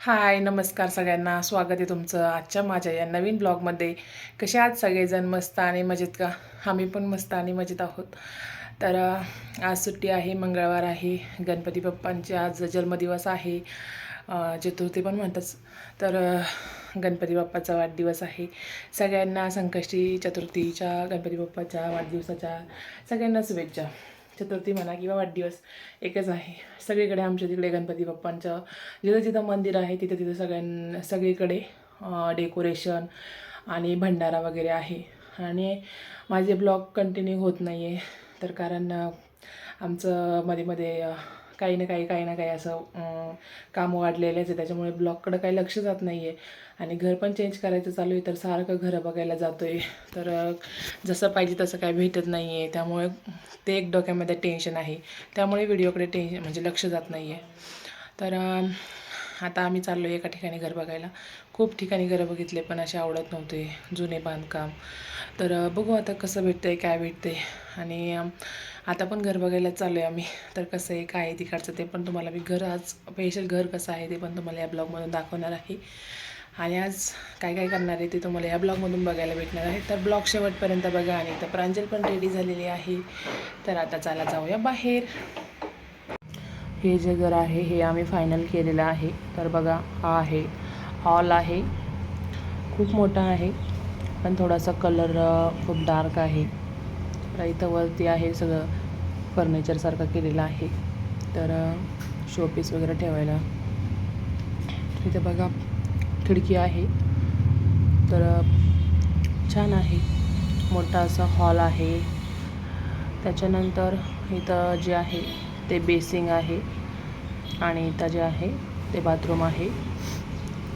हाय नमस्कार सगळ्यांना. स्वागत आहे तुमचं आजच्या माझ्या या नवीन ब्लॉगमध्ये. कसे आहात सगळेजण? मस्त आणि मजेत का? आम्ही पण मस्त आणि मजेत आहोत. तर आज सुट्टी आहे मंगळवार आहे. गणपती बाप्पांचे आज जन्मदिवस आहे. चतुर्थी पण म्हणतात. तर गणपती बाप्पाचा वाढदिवस आहे. सगळ्यांना संकष्टी चतुर्थीच्या गणपती बाप्पाच्या वाढदिवसाच्या सगळ्यांना शुभेच्छा. चतुर्थी म्हणा किंवा वाढदिवस एकच आहे. सगळीकडे आमच्या तिकडे गणपती बाप्पांचं जिथं जिथं मंदिर आहे तिथं तिथं सगळ्यां सगळीकडे डेकोरेशन आणि भंडारा वगैरे आहे. आणि माझे ब्लॉग कंटिन्यू होत नाही आहे तर कारण आमचं मध्ये मध्ये काही ना काही काही ना काही असं काम वाढलेलेच आहे. त्याच्यामुळे ब्लॉगकडं काही लक्ष जात नाही आहे आणि घर पण चेंज करायचं चालू आहे तर सारखं घरं बघायला जातो आहे तर जसं पाहिजे तसं काही भेटत नाही आहे त्यामुळे ते एक डोक्यामध्ये टेन्शन आहे. त्यामुळे व्हिडिओकडे टेन्शन म्हणजे लक्ष जात नाही आहे तर आता आम्ही चाललो आहे एका ठिकाणी घर बघायला. खूप ठिकाणी घरं बघितले पण असे आवडत नव्हते. जुने बांधकाम. तर बघू आता कसं भेटतं आहे काय भेटतं आहे आणि आता पण घर बघायला चालू आहे आम्ही. तर कसं आहे काय आहे तिकडचं ते पण तुम्हाला मी घर आज स्पेशल घर कसं आहे ते पण तुम्हाला या ब्लॉगमधून दाखवणार आहे. आणि आज काय काय करणार आहे ते तुम्हाला या ब्लॉगमधून बघायला भेटणार आहे. तर ब्लॉग शेवटपर्यंत बघा आणि तर प्रांजल पण रेडी झालेली आहे. तर आता चला जाऊया बाहेर. हे जे घर आहे हे आम्ही फायनल केलेलं आहे. तर बघा हा आहे. हॉल आहे. खूप मोठा आहे. पण थोडासा कलर खूप डार्क आहे. तर इथं वरती आहे सगळं. फर्निचरसारखं केलेला आहे. तर शोपीस वगैरे ठेवायला. इथं बघा खिडकी आहे. तर छान आहे. मोठा असा हॉल आहे. त्याच्यानंतर इथं जे आहे ते बेसिंग आहे. आणि इथं जे आहे ते बाथरूम आहे.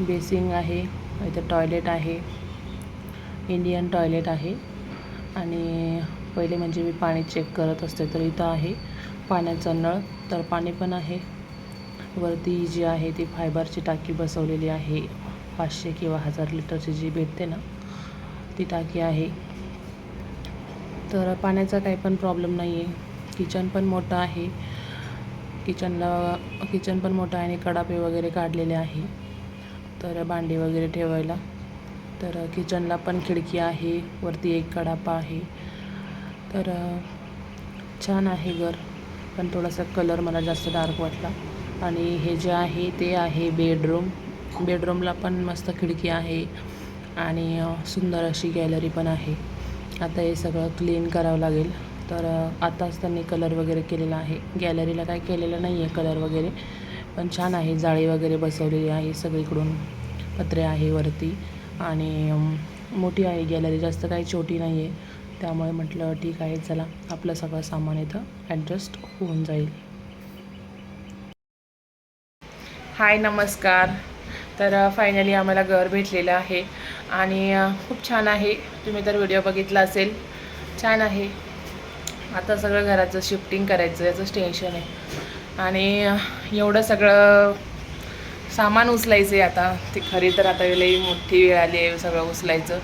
बेसिंग आहे. इथं टॉयलेट आहे. इंडियन टॉयलेट आहे. आणि पहिले म्हणजे मी पाणी चेक करत असते तर इथं आहे. पाण्याचा नळ तर पाणी पण आहे. वरती जी आहे ती फायबरची टाकी बसवलेली आहे. पाचशे किंवा हजार लिटरची जी भेटते ना ती टाकी आहे. तर पाण्याचा काही पण प्रॉब्लेम नाही आहे किचन पण मोठं आहे. किचनला किचन पण मोठं आहे आणि कडापे वगैरे काढलेले आहे. तर भांडी वगैरे ठेवायला. तर किचनला पण खिडकी आहे. वरती एक कडापा आहे. तर छान आहे घर पण थोडासा कलर मला जास्त डार्क वाटला. आणि हे जे आहे ते आहे बेडरूम बेडरूमला पण मस्त खिडकी आहे आणि सुंदर अशी गॅलरी पण आहे. आता हे सगळं क्लीन करावं लागेल. तर आताच त्यांनी कलर वगैरे केलेला आहे. गॅलरीला काय केलेलं नाही आहे कलर वगैरे पण छान आहे. जाळी वगैरे बसवलेली आहे. सगळीकडून पत्रे आहे वरती. आणि मोठी आहे गॅलरी जास्त काही छोटी नाही आहे त्यामुळे म्हटलं ठीक आहे चला आपलं सगळं सामान इथं ॲडजस्ट होऊन जाईल. हाय नमस्कार. तर फायनली आम्हाला घर भेटलेलं आहे आणि खूप छान आहे. तुम्ही तर व्हिडिओ बघितला असेल. छान आहे. आता सगळं घराचं शिफ्टिंग करायचं याचंच टेन्शन आहे. आणि एवढं सगळं सामान उचलायचं आहे आता. ती खरी तर आता लई मोठी वेळ आली आहे सगळं उचलायचं.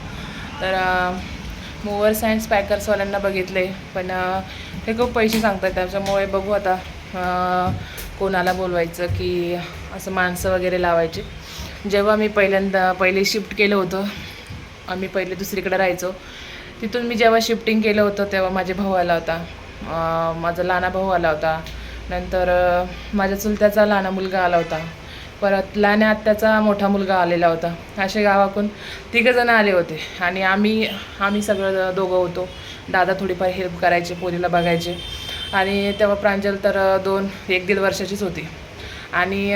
तर मूवर्स अँड स्पॅकर्सवाल्यांना बघितले. पण ते खूप पैसे सांगतात त्याच्यामुळे बघू आता कोणाला बोलवायचं की असं माणसं वगैरे लावायचे. जेव्हा मी पहिल्यांदा पहिले शिफ्ट केलं होतं आम्ही पहिले दुसरीकडे राहायचो. तिथून मी जेव्हा शिफ्टिंग केलं होतं तेव्हा माझे भाऊ आला होता. माझा लहाना भाऊ आला होता. नंतर माझ्या चुलत्याचा लहाना मुलगा आला होता. परत लहान्या आत्याचा मोठा मुलगा आलेला होता. असे गावाकडून तिघंजणं आले होते. आणि आम्ही आम्ही सगळं दोघं होतो. दादा थोडीफार हेल्प करायचे पोरीला बघायचे. आणि तेव्हा प्रांजल तर दोन एक दीड वर्षाचीच होती. आणि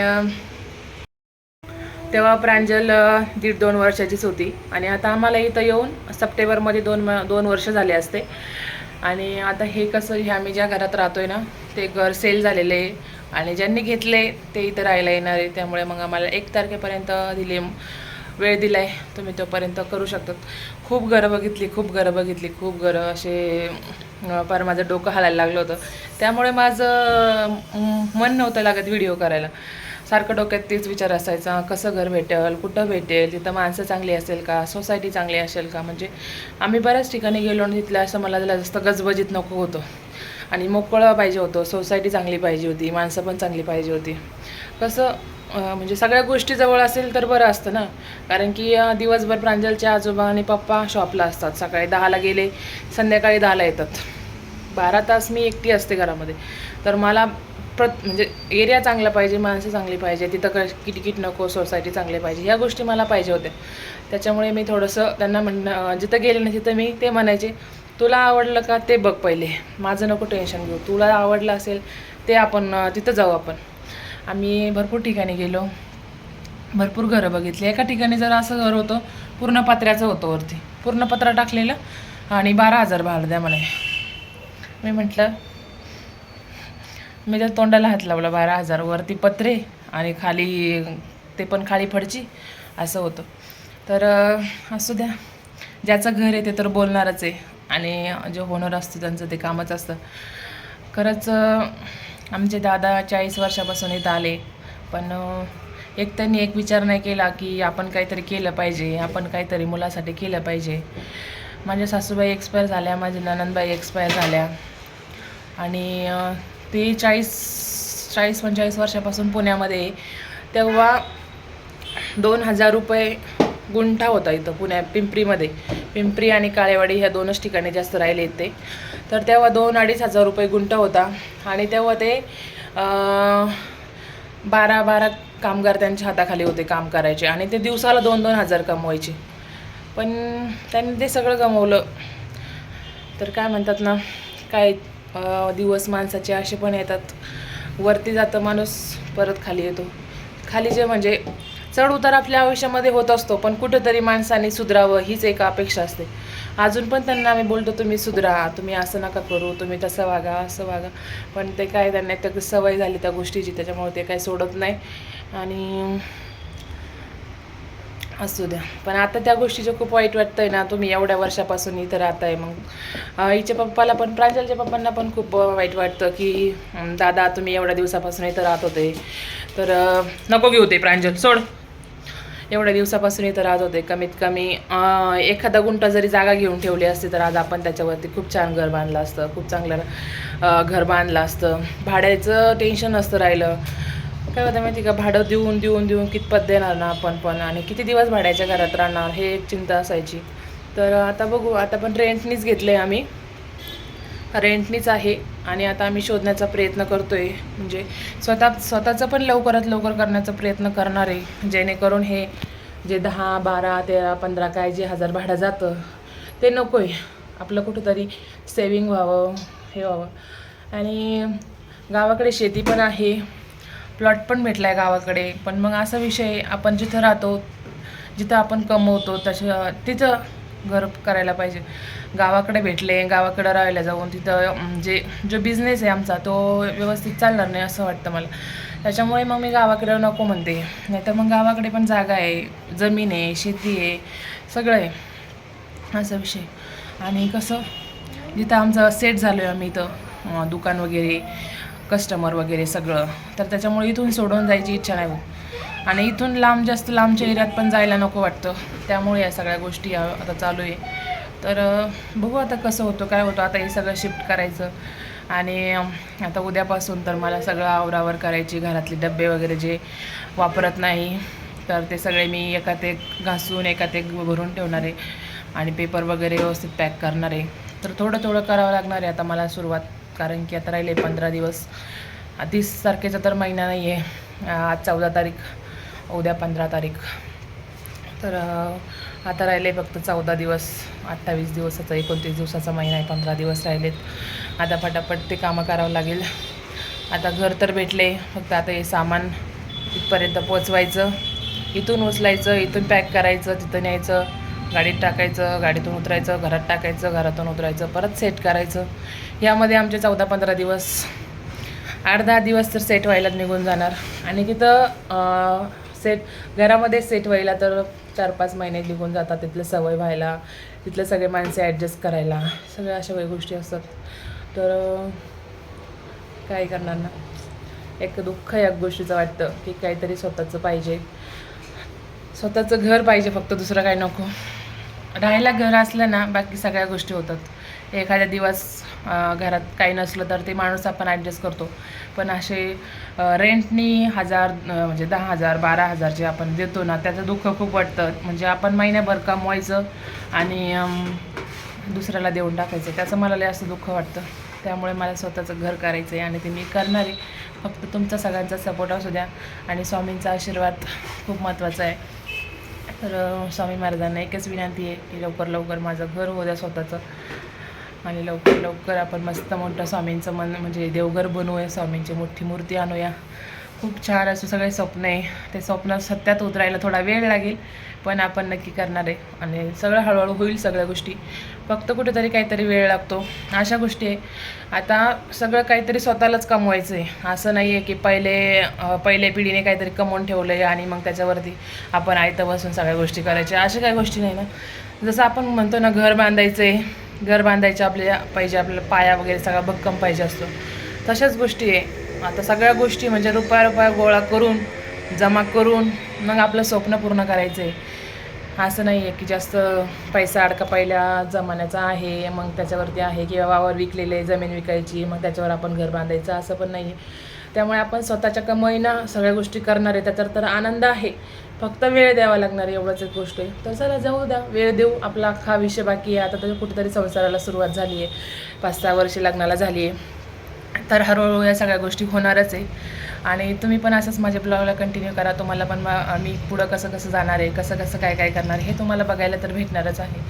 तेव्हा प्रांजल दीड दोन वर्षाचीच होती. आणि आता आम्हाला इथं येऊन सप्टेंबरमध्ये दोन म दोन वर्ष झाले असते. आणि आता हे कसं हे आम्ही ज्या घरात राहतोय ना ते घर सेल झालेलं आहे. आणि ज्यांनी घेतले ते इथं राहायला येणार आहे. त्यामुळे मग आम्हाला एक तारखेपर्यंत दिले वेळ दिला आहे तुम्ही तोपर्यंत करू शकतात. खूप घरं बघितली खूप घरं बघितली खूप घरं असे पर फार माझं डोकं हालायला लागलं होतं. त्यामुळे माझं मन नव्हतं लागत व्हिडिओ करायला. सारखं डोक्यात तेच विचार असायचा कसं घर भेटेल कुठं भेटेल तिथं माणसं चांगली असेल का सोसायटी चांगली असेल का? म्हणजे आम्ही बऱ्याच ठिकाणी गेलो आणि तिथलं असं मला जास्त गजबजीत नको होतं. आणि मोकळं पाहिजे होतं. सोसायटी चांगली पाहिजे होती. माणसं पण चांगली पाहिजे होती. कसं म्हणजे सगळ्या गोष्टी जवळ असेल तर बरं असतं ना. कारण की दिवसभर प्रांजलचे आजोबा आणि पप्पा शॉपला असतात. सकाळी दहाला गेले संध्याकाळी दहाला येतात. बारा तास मी एकटी असते घरामध्ये. तर मला प्रत म्हणजे एरिया चांगला पाहिजे माणसं चांगली पाहिजे तिथं क किटकिट नको सोसायटी चांगली पाहिजे ह्या गोष्टी मला पाहिजे होत्या. त्याच्यामुळे मी थोडंसं त्यांना म्हणणं जिथं गेले ना तिथं मी ते म्हणायचे. तुला आवडलं का ते बघ पहिले. माझं नको टेन्शन घेऊ. तुला आवडलं असेल ते आपण तिथं जाऊ आपण. आम्ही भरपूर ठिकाणी गेलो. भरपूर घरं बघितली. एका ठिकाणी जर असं घर होतं पूर्ण पत्र्याचं होतं वरती. पूर्ण पत्रा टाकलेलं आणि बारा हजार भाडं द्या म्हणे. मी म्हटलं मी त्या तोंडाला हात लावला बारा हजार. वरती पत्रे आणि खाली ते पण खाली फडची असं होतं. तर असू द्या. ज्याचं घर आहे ते तर बोलणारच आहे. आणि जे होणार असतं त्यांचं ते कामच असतं. खरंच आमचे दादा चाळीस वर्षापासून इथं आले. पण एक त्यांनी एक विचार नाही केला की आपण काहीतरी केलं पाहिजे आपण काहीतरी मुलासाठी केलं पाहिजे. माझ्या सासूबाई एक्सपायर झाल्या माझ्या ननंदबाई एक्सपायर झाल्या. आणि ते चाळीस चाळीस पंचेचाळीस वर्षापासून पुण्यामध्ये तेव्हा दोन हजार रुपये गुंठा होता इथं पुण्या पिंपरीमध्ये. पिंपरी आणि काळेवाडी ह्या दोनच ठिकाणी जास्त राहिले ते तर तेव्हा दोन अडीच हजार रुपये गुंठा होता. आणि तेव्हा ते बारा बारा कामगार त्यांच्या हाताखाली होते काम करायचे. आणि ते दिवसाला दोन दोन हजार कमवायचे. पण त्यांनी ते सगळं गमवलं. तर काय म्हणतात ना काय दिवस माणसाचे असे पण येतात. वरती जातं माणूस परत खाली येतो. खाली जे म्हणजे चढ उतार आपल्या आयुष्यामध्ये होत असतो पण कुठेतरी माणसाने सुधरावं हीच एक अपेक्षा असते. अजून पण त्यांना आम्ही बोलतो तुम्ही सुधरा तुम्ही असं नका करू तुम्ही तसं वागा असं वागा. पण ते काय त्यांना त्या सवय झाली त्या गोष्टीची त्याच्यामुळे ते काही सोडत नाही. आणि असू द्या. पण आता त्या गोष्टीचं खूप वाईट वाटतं आहे ना तुम्ही एवढ्या वर्षापासून इथं राहताय मग आईच्या हिच्या पप्पाला पण प्रांजलच्या पप्पांना पण खूप वाईट वाटतं की दादा तुम्ही एवढ्या दिवसापासून इथं राहत होते तर नको घेऊ ते प्रांजल सोड. एवढ्या दिवसापासून इथं राहत होते कमीत कमी एखादा गुंठा जरी जागा घेऊन ठेवली असती तर आज आपण त्याच्यावरती खूप छान घर बांधलं असतं खूप चांगलं घर बांधलं असतं. भाड्याचं टेन्शन नसतं राहिलं. काय होतं माहिती का? भाडं देऊन देऊन देऊन कितपत देणार ना आपण पण? आणि किती दिवस भाड्याच्या घरात राहणार? हे एक चिंता असायची. तर आता बघू आता पण रेंटनीच घेतलं आहे आम्ही. रेंटनीच आहे आणि आता आम्ही शोधण्याचा प्रयत्न करतो आहे म्हणजे स्वतः स्वतःचं पण लवकरात लवकर करण्याचा प्रयत्न करणार आहे. जेणेकरून हे जे दहा बारा तेरा पंधरा काय जे हजार भाडं जातं ते नको आहे आपलं कुठंतरी सेविंग व्हावं हे व्हावं. आणि गावाकडे शेती पण आहे. प्लॉट पण भेटला आहे गावाकडे. पण मग असा विषय आपण जिथं राहतो जिथं आपण कमवतो तसं तिथं घर करायला पाहिजे. गावाकडे भेटले गावाकडे राहायला जाऊन तिथं जे जो बिझनेस आहे आमचा तो व्यवस्थित चालणार नाही असं वाटतं मला. त्याच्यामुळे मग मी गावाकडे नको म्हणते. नाहीतर मग गावाकडे पण जागा आहे जमीन आहे शेती आहे सगळं आहे. असा विषय. आणि कसं जिथं आमचं सेट झालो आहे आम्ही इथं दुकान वगैरे कस्टमर वगैरे सगळं तर त्याच्यामुळे इथून सोडून जायची इच्छा नाही हो आणि इथून लांब जास्त लांबच्या एरियात पण जायला नको वाटतं. त्यामुळे या सगळ्या गोष्टी या आता चालू आहे. तर बघू आता कसं होतं काय होतं. आता हे सगळं शिफ्ट करायचं. आणि आता उद्यापासून तर मला सगळं आवरावर करायची घरातले डबे वगैरे जे वापरत नाही तर ते सगळे मी एकात एक घासून एकात एक भरून ठेवणार आहे. आणि पेपर वगैरे व्यवस्थित पॅक करणार आहे. तर थोडं थोडं करावं लागणार आहे आता मला सुरुवात. कारण की आता राहिले पंधरा दिवस. तीस तारखेचा तर महिना नाही आहे आज चौदा तारीख. उद्या पंधरा तारीख. तर आता राहिले फक्त चौदा दिवस अठ्ठावीस दिवसाचा एकोणतीस दिवसाचा महिना आहे पंधरा दिवस राहिलेत. आता फटाफट ते कामं करावं लागेल. आता घर तर भेटले फक्त आता हे सामान इथपर्यंत पोचवायचं. इथून उचलायचं इथून पॅक करायचं तिथं न्यायचं गाडीत टाकायचं गाडीतून उतरायचं घरात टाकायचं घरातून उतरायचं परत सेट करायचं. यामध्ये आमचे चौदा पंधरा दिवस. आठ दहा दिवस तर सेट व्हायला निघून जाणार. आणि तिथं सेट घरामध्ये सेट व्हायला तर चार पाच महिने निघून जातात तिथलं सवय व्हायला तिथले सगळे माणसे ॲडजस्ट करायला सगळ्या अशा काही गोष्टी असतात. तर काय करणार ना? एक दुःख या गोष्टीचं वाटतं की काहीतरी स्वतःचं पाहिजे. स्वतःचं घर पाहिजे फक्त दुसरं काही नको. राहायला घर असलं ना बाकी सगळ्या गोष्टी होतात. एखाद्या दिवस घरात काही नसलं तर ते माणूस आपण ॲडजस्ट करतो. पण असे रेंटनी हजार म्हणजे दहा हजार बारा हजार जे आपण देतो ना त्याचं दुःख खूप वाटतं. म्हणजे आपण महिन्याभर कमवायचं आणि दुसऱ्याला देऊन टाकायचं. त्याचं मला लय असं दुःख वाटतं. त्यामुळे मला स्वतःचं घर करायचं आहे आणि ते मी करणार आहे. फक्त तुमचा सगळ्यांचा सपोर्ट असू द्या आणि स्वामींचा आशीर्वाद खूप महत्त्वाचा आहे. तर स्वामी महाराजांना एकच विनंती आहे की लवकर लवकर माझं घर हो द्या स्वतःचं. आणि लवकर लवकर आपण मस्त मोठं स्वामींचं मन म्हणजे देवघर बनवूया स्वामींची मोठी मूर्ती आणूया. खूप छान असं सगळे स्वप्न आहे. ते स्वप्न सत्यात उतरायला थोडा वेळ लागेल पण आपण नक्की करणार आहे. आणि सगळं हळूहळू होईल सगळ्या गोष्टी. फक्त कुठेतरी काहीतरी वेळ लागतो. अशा गोष्टी आहे. आता सगळं काहीतरी स्वतःलाच कमवायचं आहे असं नाही आहे की पहिले पहिल्या पिढीने काहीतरी कमवून ठेवलं आहे आणि मग त्याच्यावरती आपण आयतं बसून सगळ्या गोष्टी करायच्या. अशा काही गोष्टी नाही ना. जसं आपण म्हणतो ना घर बांधायचं आहे घर बांधायचं आपल्या पाहिजे आपल्याला पाया वगैरे सगळा भक्कम पाहिजे असतो. तशाच गोष्टी आहे. आता सगळ्या गोष्टी म्हणजे रुपया रुपया गोळा करून जमा करून मग आपलं स्वप्न पूर्ण करायचं आहे असं नाही आहे की जास्त पैसा अडका पहिल्या जमान्याचा आहे मग त्याच्यावरती आहे किंवा वावर विकलेले जमीन विकायची मग त्याच्यावर आपण घर बांधायचं असं पण नाही आहे. त्यामुळे आपण स्वतःच्या कमाईनं सगळ्या गोष्टी करणार आहे त्याच्यावर तर आनंद आहे. फक्त वेळ द्यावा लागणार आहे एवढंच एक गोष्ट आहे. तर चला जाऊ द्या वेळ देऊ. आपला हा विषय बाकी आहे. आता तर कुठेतरी संसाराला सुरुवात झाली आहे. पाच सहा वर्षे लग्नाला झाली आहे. तर हळूहळू या सगळ्या गोष्टी होणारच आहे. आणि तुम्ही पण असंच माझ्या ब्लॉगला कंटिन्यू करा. तुम्हाला पण मी पुढं कसं कसं जाणार आहे कसं कसं काय काय करणार हे तुम्हाला बघायला तर भेटणारच आहे.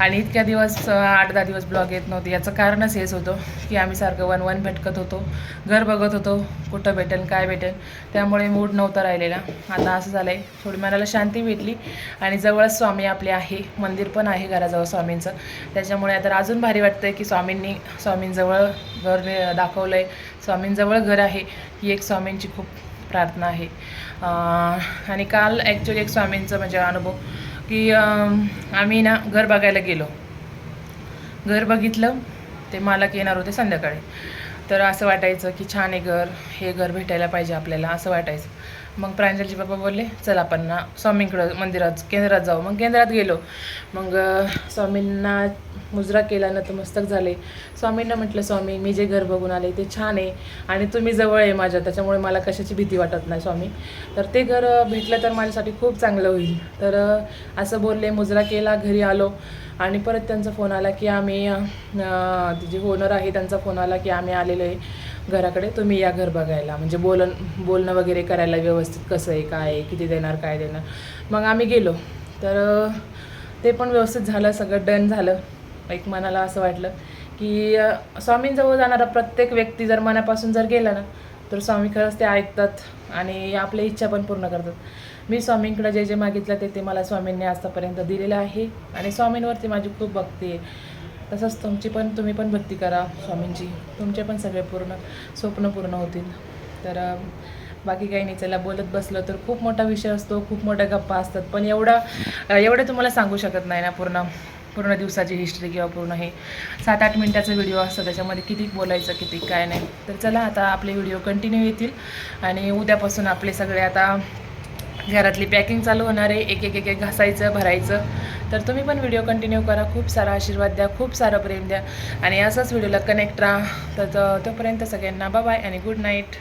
आणि इतक्या दिवस आठ दहा दिवस ब्लॉग येत नव्हते. याचं कारणच हेच होतं की आम्ही सारखं वन वन भटकत होतो. घर बघत होतो कुठं भेटेल काय भेटेल. त्यामुळे मूड नव्हता राहिलेला. आता असं झालं आहे थोडी मनाला शांती भेटली आणि जवळच स्वामी आपले आहे. मंदिर पण आहे घराजवळ स्वामींचं. त्याच्यामुळे आता अजून भारी वाटतं आहे की स्वामींनी स्वामींजवळ घर दाखवलं आहे स्वामींजवळ घर आहे. ही एक स्वामींची खूप प्रार्थना आहे. आणि काल ॲक्च्युली एक स्वामींचं म्हणजे अनुभव की आम्ही ना घर बघायला गेलो. घर बघितलं ते मालक येणार होते संध्याकाळी. तर असं वाटायचं की छान आहे घर हे घर भेटायला पाहिजे आपल्याला असं वाटायचं. मग प्रांजलजी बाबा बोलले चल आपण ना स्वामींकडं मंदिरात केंद्रात जाऊ. मग केंद्रात गेलो. मग स्वामींना मुजरा केला ना तर मस्तक झाले. स्वामींना म्हटलं स्वामी मी जे घर बघून आले ते छान आहे आणि तुम्ही जवळ आहे माझ्या त्याच्यामुळे मला कशाची भीती वाटत नाही स्वामी. तर ते घर भेटलं तर माझ्यासाठी खूप चांगलं होईल. तर असं बोलले मुजरा केला घरी आलो. आणि परत त्यांचा फोन आला की आम्ही ते जे ओनर आहे त्यांचा फोन आला की आम्ही आलेलो आहे. घराकडे तुम्ही या घर बघायला. म्हणजे बोलन बोलणं वगैरे करायला व्यवस्थित कसं आहे काय आहे किती देणार काय देणार. मग आम्ही गेलो. तर ते पण व्यवस्थित झालं सगळं डन झालं. एक मनाला असं वाटलं की स्वामींजवळ जाणारा प्रत्येक व्यक्ती जर मनापासून जर गेला ना तर स्वामी खरंच ते ऐकतात आणि आपल्या इच्छा पण पूर्ण करतात. मी स्वामींकडे जे जे मागितलं ते ते मला स्वामींनी आतापर्यंत दिलेलं आहे. आणि स्वामींवरती माझी खूप भक्ती आहे. तसंच तुमची पण तुम्ही पण भक्ती करा स्वामींची. तुमचे पण सगळे पूर्ण स्वप्न पूर्ण होतील. तर बाकी काही नाही चला बोलत बसलं तर खूप मोठा विषय असतो खूप मोठ्या गप्पा असतात. पण एवढा एवढं तुम्हाला सांगू शकत नाही ना पूर्ण पूर्ण दिवसाची हिस्ट्री किंवा पूर्ण हे. सात आठ मिनटाचा व्हिडिओ असतो त्याच्यामध्ये किती बोलायचं किती काय नाही. तर चला आता आपले व्हिडिओ कंटिन्यू येतील. आणि उद्यापासून आपले सगळे आता घरातली पॅकिंग चालू होणार आहे. एक एक एक एक घासायचं भरायचं. तर तुम्ही पण व्हिडिओ कंटिन्यू करा. खूप सारा आशीर्वाद द्या. खूप सारं प्रेम द्या. आणि असंच व्हिडिओला कनेक्ट राहा. तर तोपर्यंत सगळ्यांना बाय आणि गुड नाईट